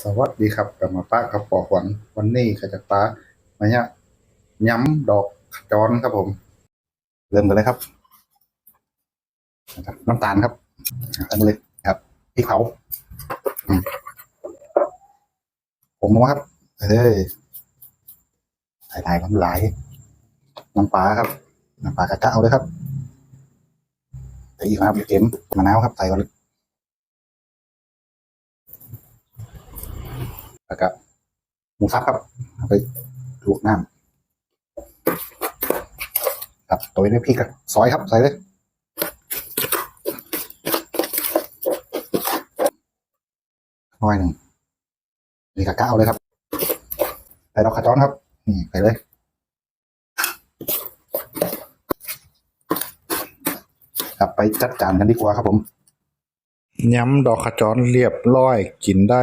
สวัสดีครับกลับมาป้ากับปอขวัญวันนี้ข้าจะป้ามาเนี่ยย้ำดอกขจรครับผม เริ่มกันเลยครับน้ำตาลครับใส่มเลยครับพริกเผาอืมผงนัวครับเฮ้ยใส่ายน้ำลายน้ำปลาครับน้ำปลากระเจ้าเลยครับใส่อีกครับเค็มมะนาวครับใส่ก่อนเลย แล้วก็หมูสับครับไปลวกน้ำครับตัวนี้พริกกับซอยครับใส่เลยน้อยหนึ่งนี่กะกะเอาเลยครับใส่ดอกขจรครับนี่ใส่เลยครับไปจัดจานกันดีกว่าครับผมย้ำดอกขจรเรียบร้อยกินได้